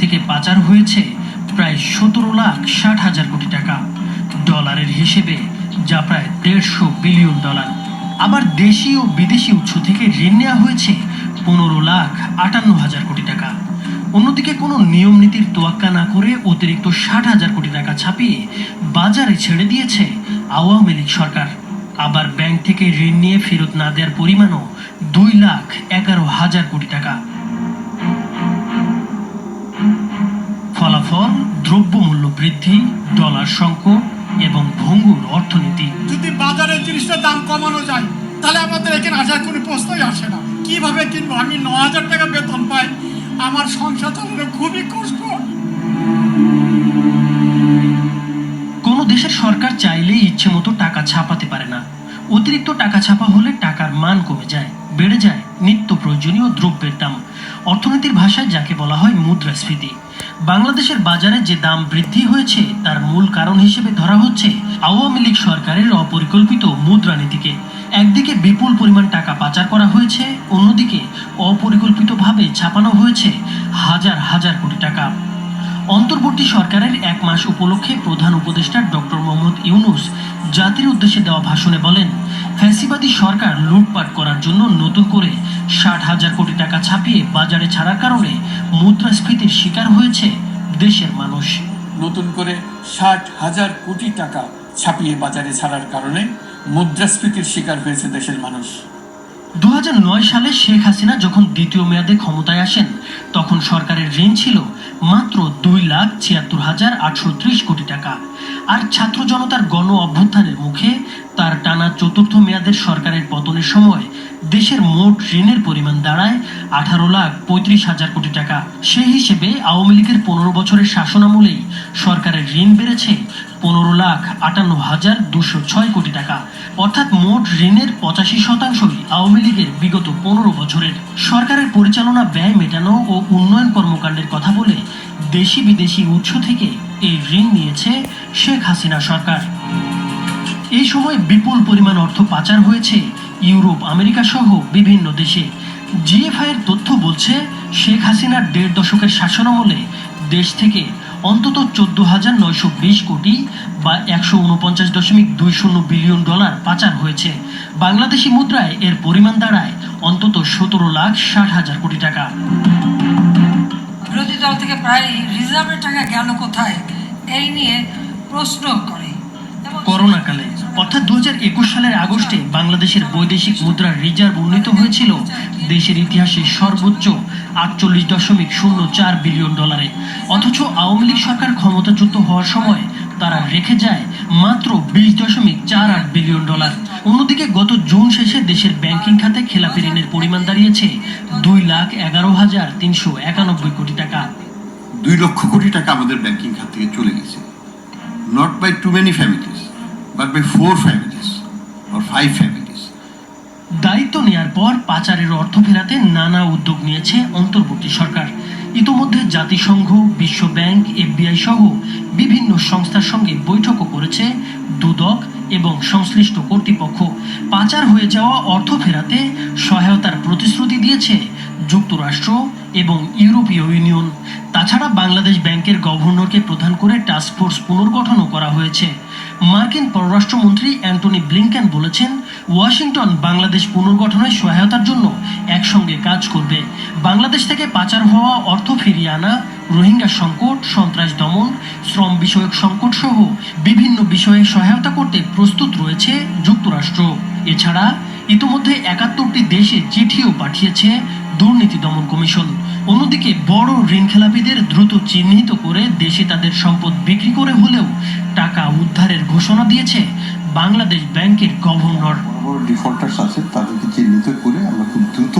থেকে পাচার হয়েছে প্রায় সতেরো লাখ ষাট হাজার কোটি টাকা। ডলারের হিসেবে যা প্রায় দেড়শো বিলিয়ন ডলার। আবার দেশি ও বিদেশি উৎস থেকে ঋণ নেওয়া হয়েছে পনেরো লাখ আটান্ন হাজার কোটি টাকা। অন্যদিকে কোনো নিয়ম নীতির তোয়াক্কা না করে অতিরিক্ত ষাট হাজার কোটি টাকা ছাপিয়ে বাজারে ছেড়ে দিয়েছে আওয়ামী লীগ সরকার। আবার ব্যাংক থেকে ঋণ নিয়ে ফেরত না দেওয়ার পরিমাণও দুই লাখ এগারো হাজার কোটি টাকা। ফলাফল দ্রব্যমূল্য বৃদ্ধি ডলার সংকট এবং ভঙ্গুর অর্থনীতি। যদি বাজারে জিনিসটার দাম কমানো যায় তাহলে আমাদের এখানে আসার কোনো প্রশ্নই আসে না। কীভাবে কিনবো? আমি ন হাজার টাকা বেতন পাই। আমার সংসার চালানো খুবই কষ্ট। কোনো দেশের সরকার চাইলেই ইচ্ছে মতো টাকা ছাপাতে পারে না। অতিরিক্ত টাকা ছাপা হলে টাকার মান কমে যায় বেড়ে যায় নিত্য প্রয়োজনীয় দ্রব্যের দাম। অর্থনীতির ভাষায় যাকে বলা হয় মুদ্রাস্ফীতি। বাংলাদেশের বাজারে যে দাম বৃদ্ধি হয়েছে, তার মূল কারণ হিসেবে ধরা হচ্ছে আওয়ামী লীগ সরকারের অপরিকল্পিত মুদ্রানীতিকে একদিকে বিপুল পরিমাণ টাকা পাচার করা হয়েছে, অন্যদিকে অপরিকল্পিতভাবে ছাপানো হয়েছে হাজার হাজার কোটি টাকা। অন্তর্বর্তী সরকারের এক মাস উপলক্ষে প্রধান উপদেষ্টা ডক্টর মোহাম্মদ ইউনুস জাতির উদ্দেশ্যে দেওয়া ভাষণে বলেন, ফ্যাসিবাদী সরকার লুটপাট করার জন্য নতুন করে ষাট হাজার কোটি টাকা ছাপিয়ে বাজারে ছাড়ার কারণে মুদ্রাস্ফীতির শিকার হয়েছে দেশের মানুষ। নতুন করে ষাট হাজার কোটি টাকা ছাপিয়ে বাজারে ছাড়ার কারণে মুদ্রাস্ফীতির শিকার হয়েছে দেশের মানুষ। দু সালে শেখ হাসিনা যখন দ্বিতীয় মেয়াদে ক্ষমতায় আসেন, তখন সরকারের ঋণ ছিল মাত্র দুই লাখ ছিয়াত্তর হাজার আটশো ত্রিশ কোটি টাকা। আর ছাত্র জনতার গণ অভ্যুত্থানের মুখে তার টানা চতুর্থ মেয়াদের সরকারের পতনের সময় দেশের মোট ঋণের পরিমাণ দাঁড়ায় আঠারো লাখ পঁয়ত্রিশ হাজার কোটি টাকা। সেই হিসেবে আওয়ামী লীগের পনেরো বছরের শাসনামলেই সরকারের ঋণ বেড়েছে পনেরো লাখ আটান্ন হাজার দুশো ছয় কোটি টাকা। অর্থাৎ মোট ঋণের পঁচাশি শতাংশই আওয়ামী লীগের বিগত পনেরো বছরের। সরকারের পরিচালনা, ব্যয় মেটানো ও উন্নয়ন কর্মকাণ্ডের কথা বলে দেশি বিদেশি উৎস থেকে এই ঋণ নিয়েছে শেখ হাসিনা সরকার। এই সময় বিপুল পরিমাণ অর্থ পাচার হয়েছে ইউরোপ, আমেরিকা সহ বিভিন্ন দেশে। জিএফআই এর তথ্য বলছে, শেখ হাসিনার দেড় দশকের শাসনামলে দেশ থেকে অন্তত চোদ্দ হাজার নয়শো বিশ কোটি বা একশো উনপঞ্চাশ দশমিক দুই শূন্য বিলিয়ন ডলার পাচার হয়েছে। বাংলাদেশি মুদ্রায় এর পরিমাণ দাঁড়ায় অন্তত সতেরো লাখ ষাট হাজার কোটি টাকা। বিরোধী দল থেকে প্রায় রিজার্ভের টাকা গেল কোথায়? এই নিয়ে প্রশ্ন করে করোনাকালে। অর্থাৎ দুহাজার একুশ সালের আগস্টে বাংলাদেশের বৈদেশিক মুদ্রার রিজার্ভ উন্নীত হয়েছিল। দেশের ইতিহাসে সর্বোচ্চ আটচল্লিশ দশমিক শূন্য চার বিলিয়ন ডলারে। অথচ আওয়ামী লীগ সরকার ক্ষমতাচ্যুত হওয়ার সময় তারা রেখে যায় মাত্র বিশ দশমিক চার আট বিলিয়ন ডলার। অন্যদিকে গত জুন শেষে দেশের ব্যাংকিং খাতে খেলাপি ঋণের পরিমাণ দাঁড়িয়েছে দুই লাখ এগারো হাজার তিনশো একানব্বই কোটি টাকা। দুই লক্ষ কোটি টাকা আমাদের ব্যাংকিং খাত থেকে চলে গেছে। Not by too many families but by four families or five families দায়িত্ব নেয়ার পর পাচারের অর্থ ফেরাতে নানা উদ্যোগ নিয়েছে অন্তর্বর্তী সরকার। ইতোমধ্যে জাতিসংঘ, বিশ্ব ব্যাংক, এফবিআই সহ বিভিন্ন সংস্থার সঙ্গে বৈঠকও করেছে দুদক এবং সংশ্লিষ্ট কর্তৃপক্ষ। পাচার হয়ে যাওয়া অর্থ ফেরাতে সহায়তার প্রতিশ্রুতি দিয়েছে যুক্তরাষ্ট্র এবং ইউরোপীয় ইউনিয়ন, তাছাড়া বাংলাদেশ ব্যাংকের গভর্নরকে প্রধান করে টাস্কফোর্স পুনর্গঠনও করা হয়েছে। মার্কিন পররাষ্ট্রমন্ত্রী অ্যান্টনি ব্লিংকেন বলেছেন, ওয়াশিংটন বাংলাদেশ পুনর্গঠনে সহায়তার জন্য একসঙ্গে কাজ করবে। বাংলাদেশ থেকে পাচার হওয়া অর্থ ফিরিয়ে আনা, রোহিঙ্গা সংকট, সন্ত্রাস দমন, শ্রম বিষয়ক সংকট সহ বিভিন্ন বিষয়ে সহায়তা করতে প্রস্তুত রয়েছে যুক্তরাষ্ট্র। এছাড়া, ইতোমধ্যে একাত্তরটি দেশে চিঠিও পাঠিয়েছে দুর্নীতি দমন কমিশন। অন্যদিকে বড় ঋণ খেলাপিদের দ্রুত চিহ্নিত করে দেশে তাদের সম্পদ বিক্রি করে হলেও টাকা উদ্ধারের ঘোষণা দিয়েছে বাংলাদেশ ব্যাংকের গভর্নর। ডিফল্টার্স আছে, তাদেরকে চিহ্নিত করে আমরা খুব দ্রুত